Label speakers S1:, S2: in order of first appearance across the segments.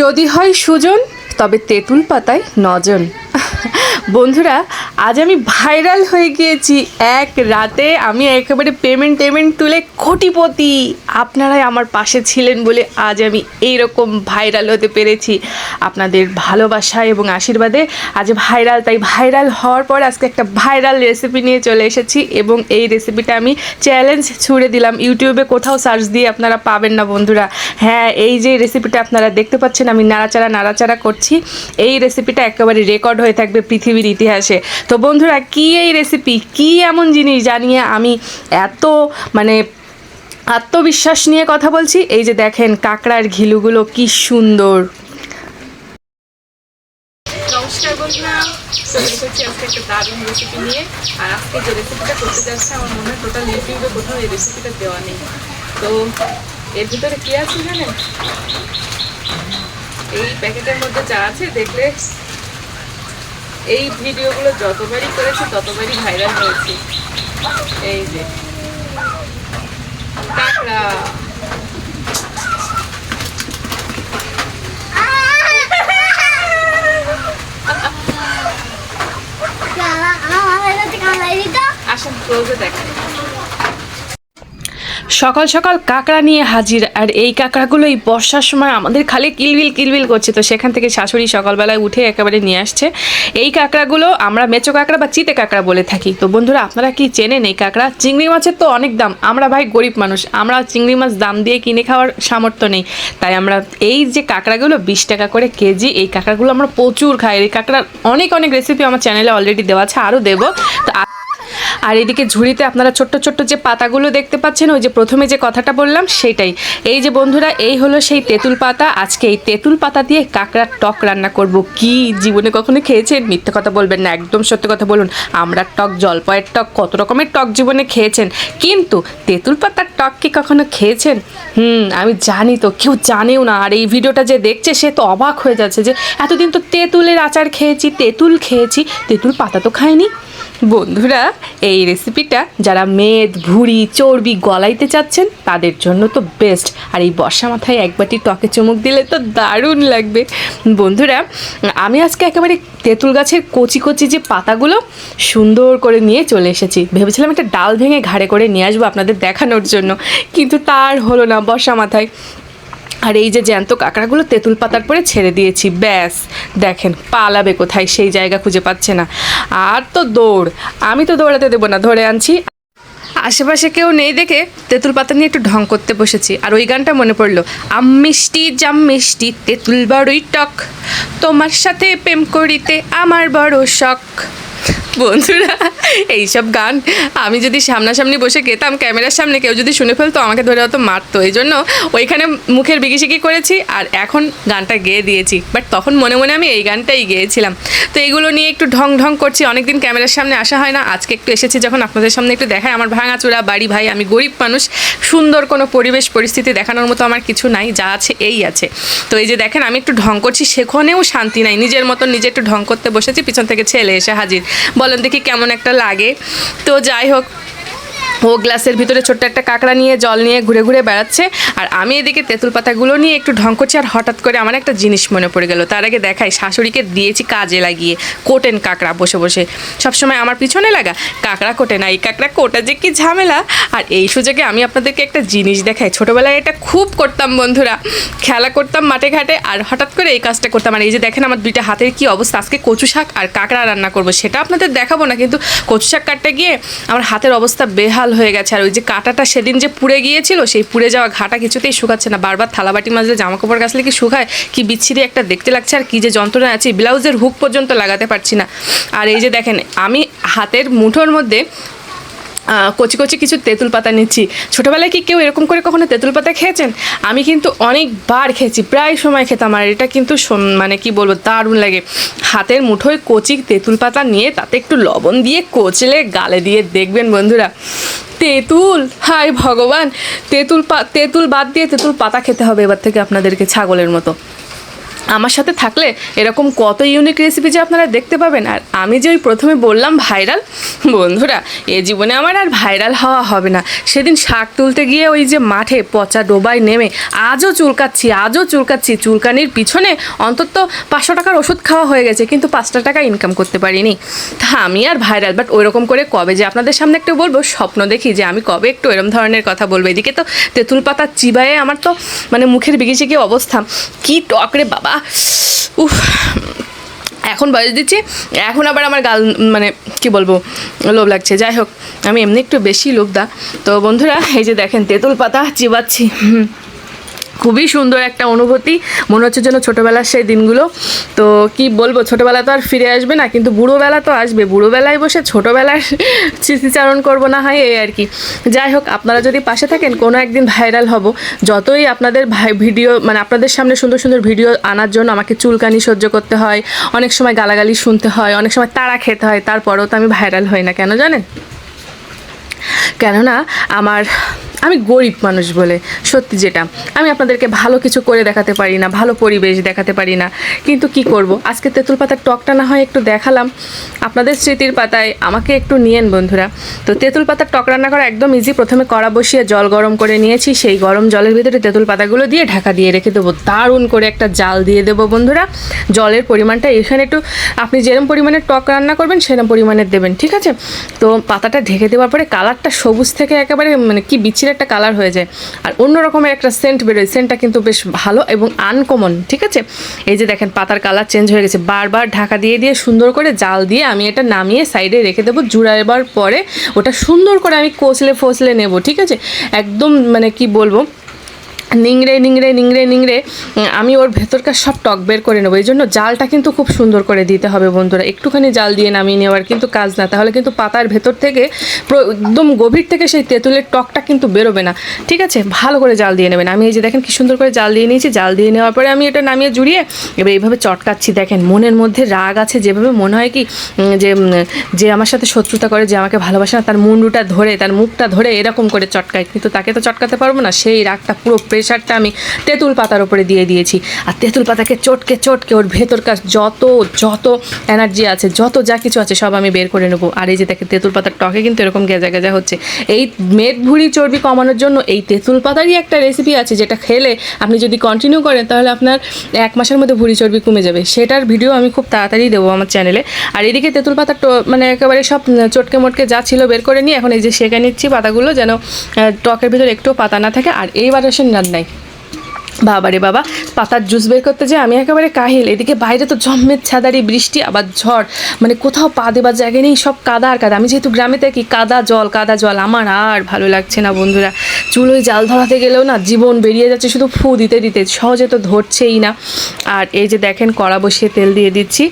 S1: যদি হয় সুজন তবে তেঁতুল পাতায় নজন। বন্ধুরা, আজ আমি ভাইরাল হয়ে গিয়েছি এক রাতে। আমি একেবারে পেমেন্ট টেমেন্ট তুলে কোটিপতি। আপনারাই আমার পাশে ছিলেন বলে আজ আমি এইরকম ভাইরাল হতে পেরেছি। আপনাদের ভালোবাসা এবং আশীর্বাদে আজ ভাইরাল, তাই ভাইরাল হওয়ার পর আজকে একটা ভাইরাল রেসিপি নিয়ে চলে এসেছি এবং এই রেসিপিটা আমি চ্যালেঞ্জ ছুড়ে দিলাম। ইউটিউবে কোথাও সার্চ দিয়ে আপনারা পাবেন না বন্ধুরা। হ্যাঁ এই যে রেসিপিটা আপনারা দেখতে পাচ্ছেন, আমি নাড়াচাড়া নাড়াচাড়া করছি। এই রেসিপিটা একেবারে রেকর্ড হয়ে থাকবে পৃথিবীর ইতিহাসে। তো বন্ধুরা, কি এই রেসিপি কি এমন জিনিস জানিয়ে আমি এত মানে আত্মবিশ্বাস নিয়ে কথা বলছি? এই যে দেখেন কাঁকড়ার ঘিলুগুলো কি সুন্দর। এই প্যাকেটের মধ্যে দেখলে এই ভিডিওগুলো যতবারই করেছি ততবারই ভাইরাল হয়েছে। এই যে। কাঁকড়া আসেন ক্লোজে দেখেন। সকাল সকাল কাঁকড়া নিয়ে হাজির, আর এই কাঁকড়াগুলো এই বর্ষার সময় আমাদের খালি কিলবিল কিলবিল করছে। তো সেখান থেকে শাশুড়ি সকালবেলায় উঠে একেবারে নিয়ে আসছে। এই কাঁকড়াগুলো আমরা মেচো কাঁকড়া বা চিতে কাঁকড়া বলে থাকি। তো বন্ধুরা, আপনারা কি চেনেন এই কাঁকড়া? চিংড়ি মাছের তো অনেক দাম। আমরা ভাই গরিব মানুষ। আমরা চিংড়ি মাছ দাম দিয়ে কিনে খাওয়ার সামর্থ্য নেই। তাই আমরা এই যে কাঁকড়াগুলো, বিশ টাকা করে কেজি, এই কাঁকড়াগুলো আমরা প্রচুর খাই। এই কাঁকড়ার অনেক অনেক রেসিপি আমার চ্যানেলে অলরেডি দেওয়া আছে, আরও দেবো। তো আর এদিকে ঝুড়িতে আপনারা ছোট্ট ছোট্ট যে পাতাগুলো দেখতে পাচ্ছেন, ওই যে প্রথমে যে কথাটা বললাম সেটাই। এই যে বন্ধুরা, এই হলো সেই তেঁতুল পাতা। আজকে এই তেঁতুল পাতা দিয়ে কাঁকড়ার টক রান্না করব। কি জীবনে কখনো খেয়েছেন? মিথ্যে কথা বলবেন না, একদম সত্যি কথা বলুন। আমরা টক, জলপাইয়ের টক, কত রকমের টক জীবনে খেয়েছেন। কিন্তু তেঁতুল পাতার টক কি কখনো খেয়েছেন? হুম, আমি জানি তো, কেউ জানেও না। আর এই ভিডিওটা যে দেখছে, সে তো অবাক হয়ে যাচ্ছে যে, এতদিন তো তেঁতুলের আচার খেয়েছি, তেঁতুল খেয়েছি, তেঁতুল পাতা তো খাইনি বন্ধুরা, এই রেসিপিটা যারা মেদ, ভুঁড়ি, চর্বি গলাইতে চাচ্ছেন, তাদের জন্য তো বেস্ট আর এই বর্ষা মাথায় এক বাটি টকে চুমুক দিলে তো দারুণ লাগবে। বন্ধুরা, আমি আজকে একেবারে তেঁতুল গাছের কচি কচি যে পাতাগুলো সুন্দর করে নিয়ে চলে এসেছি। ভেবেছিলাম একটা ডাল ভেঙে ঘাড়ে করে নিয়ে আসব আপনাদের দেখানোর জন্য, কিন্তু তার হলো না বর্ষা মাথায়। আর এই যে জ্যান্ত কাঁকড়াগুলো তেঁতুল পাতার পরে ছেড়ে দিয়েছি, ব্যাস। দেখেন, পালাবে কোথায়, সেই জায়গা খুঁজে পাচ্ছে না। আর তো দৌড়, আমি তো দৌড়াতে দেবো না, ধরে আনছি। আশেপাশে কেউ নেই দেখে তেঁতুল পাতা নিয়ে একটু ঢং করতে বসেছি, আর ওই গানটা মনে পড়ল, আম মিষ্টি, জাম মিষ্টি, তেঁতুল বড়ই টক, তোমার সাথে প্রেম করিতে আমার বড় শখ। বন্ধুরা, এইসব গান আমি যদি সামনাসামনি বসে গেতাম ক্যামেরার সামনে, কেউ যদি শুনে ফেলতো, আমাকে ধরে হয়তো মারতো। এই জন্য ওইখানে মুখের বিকিশিকি করেছি আর এখন গানটা গেয়ে দিয়েছি। বাট তখন মনে মনে আমি এই গানটাই গেয়েছিলাম। তো এইগুলো নিয়ে একটু ঢং ঢং করছি, অনেকদিন ক্যামেরার সামনে আসা হয় না। আজকে একটু এসেছি যখন আপনাদের সামনে একটু দেখায় আমার ভাঙাচোরা বাড়ি ভাই, আমি গরিব মানুষ, সুন্দর কোনো পরিবেশ পরিস্থিতি দেখানোর মতো আমার কিছু নাই, যা আছে এই আছে। তো এই যে দেখেন, আমি একটু ঢং করছি, সেখানেও শান্তি নাই। নিজের মতন নিজে একটু ঢং করতে বসেছি, পিছন থেকে ছেলে এসে হাজির। বলেন দেখি কেমন একটা লাগে। তো যাই হোক ও গ্লাসের ভিতরে ছোট্ট একটা কাঁকড়া নিয়ে, জল নিয়ে ঘুরে ঘুরে বেড়াচ্ছে। আর আমি এদিকে তেঁতুল পাতাগুলো নিয়ে একটু ঢং করছি আর হঠাৎ করে আমার একটা জিনিস মনে পড়ে গেল। তার আগে দেখাই, শাশুড়িকে দিয়েছি কাজে লাগিয়ে, কোটেন কাঁকড়া বসে বসে। সবসময় আমার পিছনে লাগা, কাঁকড়া কোটে না এই কাঁকড়া কোটা যে কি ঝামেলা। আর এই সুযোগে আমি আপনাদেরকে একটা জিনিস দেখাই, ছোটোবেলায় এটা খুব করতাম বন্ধুরা, খেলা করতাম মাঠে ঘাটে, আর হঠাৎ করে এই কাজটা করতাম। আর এই যে দেখেন আমার দুইটা হাতের কি অবস্থা, আজকে কচু শাক আর কাঁকড়া রান্না করব, সেটা আপনাদের দেখাবো না, কিন্তু কচু শাক কাটতে গিয়ে আমার হাতের অবস্থা বেহাল হয়ে গেছে। আর ওই যে কাঁটাটা সেদিন যে পুড়ে গিয়েছিল, সেই পুড়ে যাওয়া ঘাটা কিছুতেই শুকাচ্ছে না। বারবার থালাবাটি মাজলে জামা কাপড় গাছলে কি শুকায়, কি বিচ্ছিরি একটা দেখতে লাগছে আর কি যে যন্ত্রণা আছে। ব্লাউজের হুক পর্যন্ত লাগাতে পারছি না। আর এই যে দেখেন, আমি হাতের মুঠোর মধ্যে কচি কচি কিছু তেঁতুল পাতা নিচ্ছি। ছোটোবেলায় কি কেউ এরকম করে কখনো তেঁতুল পাতা খেয়েছেন? আমি কিন্তু অনেকবার খেয়েছি, প্রায় সময় খেতাম আর এটা কিন্তু মানে কি বলব, দারুণ লাগে। হাতের মুঠোয় কচি তেঁতুল পাতা নিয়ে তাতে একটু লবণ দিয়ে কচলে গালে দিয়ে দেখবেন বন্ধুরা। তেঁতুল, হায় ভগবান! তেঁতুল পা, তেঁতুল বাদ দিয়ে তেঁতুল পাতা খেতে হবে এবার থেকে আপনাদেরকে ছাগলের মতো। আমার সাথে থাকলে এরকম কত ইউনিক রেসিপি যে আপনারা দেখতে পাবেন। আর আমি যে ওই প্রথমে বললাম ভাইরাল বন্ধুরা, এ জীবনে আমার আর ভাইরাল হওয়া হবে না। সেদিন শাক তুলতে গিয়ে ওই যে মাঠে পচা ডোবায় নেমে আজও চুলকাচ্ছি আজও চুলকাচ্ছি, চুলকানির পিছনে অন্তত পাঁচশো টাকার ওষুধ খাওয়া হয়ে গেছে, কিন্তু পাঁচটা টাকা ইনকাম করতে পারিনি। তা আমি আর ভাইরাল বাট ওইরকম করে কবে যে আপনাদের সামনে একটু বলব, স্বপ্ন দেখি যে আমি কবে একটু এরম ধরনের কথা বলব। এদিকে তো তেঁতুল পাতা চিবায়ে আমার তো মানে মুখের বিগিছে কি অবস্থা। কি টকরে বাবা! উফ এখন বয়স দিচ্ছি, এখন আবার আমার গাল মানে কি বলব, লোভ লাগছে যাই হোক, আমি এমনি একটু বেশি লোভ দা তো বন্ধুরা, এই যে দেখেন, তেঁতুল পাতা চিবাচ্ছি। খুবই সুন্দর একটা অনুভূতি। মনে হচ্ছে যেন ছোটোবেলার সেই দিনগুলো। তো কি বলব, ছোটোবেলা তো আর ফিরে আসবে না, কিন্তু বুড়োবেলা তো আসবে। বুড়োবেলায় বসে ছোটোবেলার স্মৃতিচারণ করব না হয়, এই আর কি। যাই হোক, আপনারা যদি পাশে থাকেন, কোনো একদিন ভাইরাল হব। যতই আপনাদের ভাই ভিডিও মানে আপনাদের সামনে সুন্দর সুন্দর ভিডিও আনার জন্য আমাকে চুলকানি সহ্য করতে হয়, অনেক সময় গালাগালি শুনতে হয়, অনেক সময় তাড়া খেতে হয়, তারপরেও তো আমি ভাইরাল হই না, কেন জানেন? কেননা, আমার আমি গরিব মানুষ বলে, সত্যি যেটা। আমি আপনাদেরকে ভালো কিছু করে দেখাতে পারি না, ভালো পরিবেশ দেখাতে পারি না। কিন্তু কি করব? আজকে তেঁতুল পাতার টকটা না হয় একটু দেখালাম। আপনাদের স্মৃতির পাতায় আমাকে একটু নিয়েন বন্ধুরা। তো তেঁতুল পাতার টক রান্না করা একদম ইজি প্রথমে কড়া বসিয়ে জল গরম করে নিয়েছি। সেই গরম জলের ভিতরে তেঁতুল পাতাগুলো দিয়ে ঢাকা দিয়ে রেখে দেবো। দারুণ করে একটা জাল দিয়ে দেবো বন্ধুরা। জলের পরিমাণটা এখানে একটু, আপনি যেরকম পরিমাণে টক রান্না করবেন সেরকম পরিমাণে দেবেন, ঠিক আছে? তো পাতাটা ঢেকে দেওয়ার পরে কালারটা সবুজ থেকে একেবারে মানে কি বিচ্ছির একটা কালার হয়ে যায়। আর অন্য রকমের একটা সেন্ট বেরোয়। সেন্টটা কিন্তু বেশ ভালো এবং আনকমন ঠিক আছে? এই যে দেখেন, পাতার কালার চেঞ্জ হয়ে গেছে। বারবার ঢাকা দিয়ে দিয়ে সুন্দর করে জাল দিয়ে আমি এটা নামিয়ে সাইডে রেখে দেবো। জুড়াবার পরে ওটা সুন্দর করে আমি কষলে ফসলে নেব, ঠিক আছে? একদম মানে কি বলব নিংড়ে নিংড়ে নিংড়ে নিংড়ে আমি ওর ভেতরকার সব টক বের করে নেব। এই জন্য জালটা কিন্তু খুব সুন্দর করে দিতে হবে বন্ধুরা। একটুখানি জাল দিয়ে নামিয়ে নেওয়ার কিন্তু কাজ না। তাহলে কিন্তু পাতার ভেতর থেকে একদম গভীর থেকে সেই তেঁতুলের টকটা কিন্তু বেরোবে না। ঠিক আছে? ভালো করে জাল দিয়ে নেবেন। আমি এই যে দেখেন কি সুন্দর করে জাল দিয়ে নিয়েছি। জাল দিয়ে নেওয়ার পরে আমি এটা নামিয়ে জুড়িয়ে এবার এইভাবে চটকাচ্ছি। দেখেন, মনের মধ্যে রাগ আছে। যেভাবে মনে হয় কি যে যে আমার সাথে শত্রুতা করে, যে আমাকে ভালোবাসে না, তার মুন্ডুটা ধরে, তার মুখটা ধরে এরকম করে চটকায়। কিন্তু তাকে তো চটকাতে পারব না। সেই রাগটা পুরো প্রেশারটা আমি তেঁতুল পাতার উপরে দিয়ে দিয়েছি। আর তেঁতুল পাতাকে চটকে চটকে ওর ভেতরকার যত যত এনার্জি আছে, যত যা কিছু আছে সব আমি বের করে নেব। আর এই যে দেখেন, তেঁতুল পাতার টকে কিন্তু এরকম গেজা গেজা হচ্ছে। এই মেদ ভুঁড়ি চর্বি কমানোর জন্য এই তেঁতুল পাতারই একটা রেসিপি আছে যেটা খেলে আপনি যদি কন্টিনিউ করেন, তাহলে আপনার এক মাসের মধ্যে ভুঁড়ি চর্বি কমে যাবে। সেটার ভিডিও আমি খুব তাড়াতাড়ি দেবো আমার চ্যানেলে আর এদিকে তেঁতুল পাতার টো- মানে একেবারে সব চটকে মটকে যা ছিল বের করে নিয়ে, এখন এই যে সেঁকে নিচ্ছি পাতাগুলো যেন টকের ভিতরে একটুও পাতা না থাকে। আর এইবার আসেন রান্নায় বাবারে বাবা, পাতার জুস বের করতে যে আমি একেবারে কাহিল। এদিকে বাইরে তো জম্মের ছাদারি, বৃষ্টি, আবার ঝড়। মানে কোথাও পা দেবার জায়গা নেই, সব কাদা আর কাদা। আমি যেহেতু গ্রামে থাকি, কাদা জল কাদা জল, আমার আর ভালো লাগছে না বন্ধুরা। চুলোয় জাল ধরাতে গেলেও না জীবন বেরিয়ে যাচ্ছে, শুধু ফু দিতে দিতে। সহজে তো ধরছেই না। আর এই যে দেখেন, কড়া বসিয়ে তেল দিয়ে দিচ্ছি।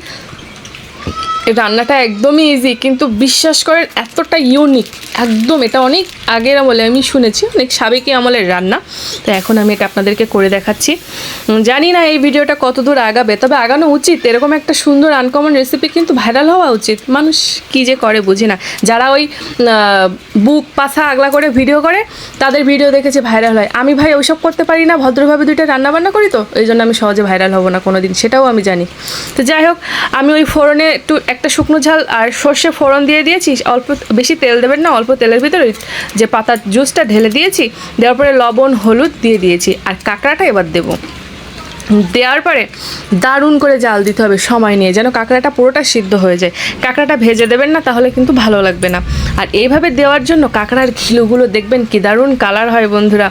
S1: রান্নাটা একদমই ইজি কিন্তু বিশ্বাস করেন এতটা ইউনিক একদম এটা অনেক আগের আমলে আমি শুনেছি, অনেক সাবেকি আমলের রান্না। তো এখন আমি এটা আপনাদেরকে করে দেখাচ্ছি। জানি না এই ভিডিওটা কত দূর আগাবে, তবে আগানো উচিত, এরকম একটা সুন্দর আনকমন রেসিপি কিন্তু ভাইরাল হওয়া উচিত। মানুষ কী যে করে বুঝি না। যারা ওই বুক, পাছা, আগলা করে ভিডিও করে, তাদের ভিডিও দেখেছে ভাইরাল হয়। আমি ভাই ওইসব করতে পারি না, ভদ্রভাবে দুইটা রান্না বান্না করি তো এই জন্য আমি সহজে ভাইরাল হব না কোনো দিন সেটাও আমি জানি। তো যাই হোক, আমি ওই ফোরনে একটু একটা শুকনো ঝাল আর সর্ষে ফোড়ন দিয়ে দিয়েছি। অল্প বেশি তেল দেবেন না, অল্প তেলের ভিতরে যে পাতার জুসটা ঢেলে দিয়েছি। দেওয়ার পরে লবণ, হলুদ দিয়ে দিয়েছি। আর কাঁকড়াটা এবার দেবো। দেওয়ার পরে দারুণ করে জাল দিতে হবে, সময় নিয়ে। যেন কাঁকড়াটা পুরোটা সিদ্ধ হয়ে যায়। কাঁকড়াটা ভেজে দেবেন না, তাহলে কিন্তু ভালো লাগবে না। আর এইভাবে দেওয়ার জন্য কাঁকড়ার ঘিলুগুলো দেখবেন কি দারুণ কালার হয় বন্ধুরা।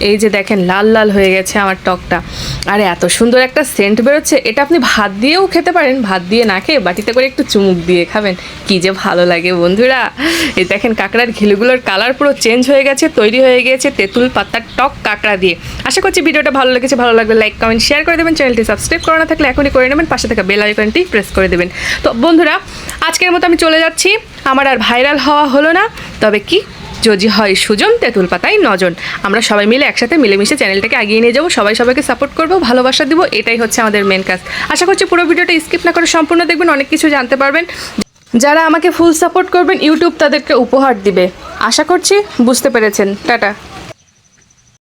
S1: এই যে দেখেন, লাল লাল হয়ে গেছে আমার টকটা। আর এত সুন্দর একটা সেন্ট বেরোচ্ছে। এটা আপনি ভাত দিয়েও খেতে পারেন, ভাত দিয়ে না খেয়ে বাটিতে করে একটু চুমুক দিয়ে খাবেন। কি যে ভালো লাগে বন্ধুরা। এই দেখেন, কাঁকড়ার ঘিলুগুলোর কালার পুরো চেঞ্জ হয়ে গেছে, তৈরি হয়ে গিয়েছে তেঁতুল পাতার টক কাঁকড়া দিয়ে। আশা করছি ভিডিওটা ভালো লেগেছে। ভালো লাগলে লাইক কমেন্ট শেয়ার করে দেবেন চ্যানেলটি সাবস্ক্রাইব করা না থাকলে এখনই করে নেবেন, পাশে থাকা বেল আইকনটি প্রেস করে দেবেন। তো বন্ধুরা, আজকের মতো আমি চলে যাচ্ছি। আমার আর ভাইরাল হওয়া হলো না, তবে কি যদি হয় সুজন, তেঁতুল পাতায় নজন। আমরা সবাই মিলে একসাথে মিলেমিশে চ্যানেলটাকে এগিয়ে নিয়ে যাব, সবাই সবাইকে সাপোর্ট করব, ভালোবাসা দিব, এটাই হচ্ছে আমাদের মেন কাজ। আশা করছি পুরো ভিডিওটা স্কিপ না করে সম্পূর্ণ দেখবেন, অনেক কিছু জানতে পারবেন। যারা আমাকে ফুল সাপোর্ট করবেন ইউটিউব তাদেরকে উপহার দিবে। আশা করছি বুঝতে পেরেছেন। টাটা।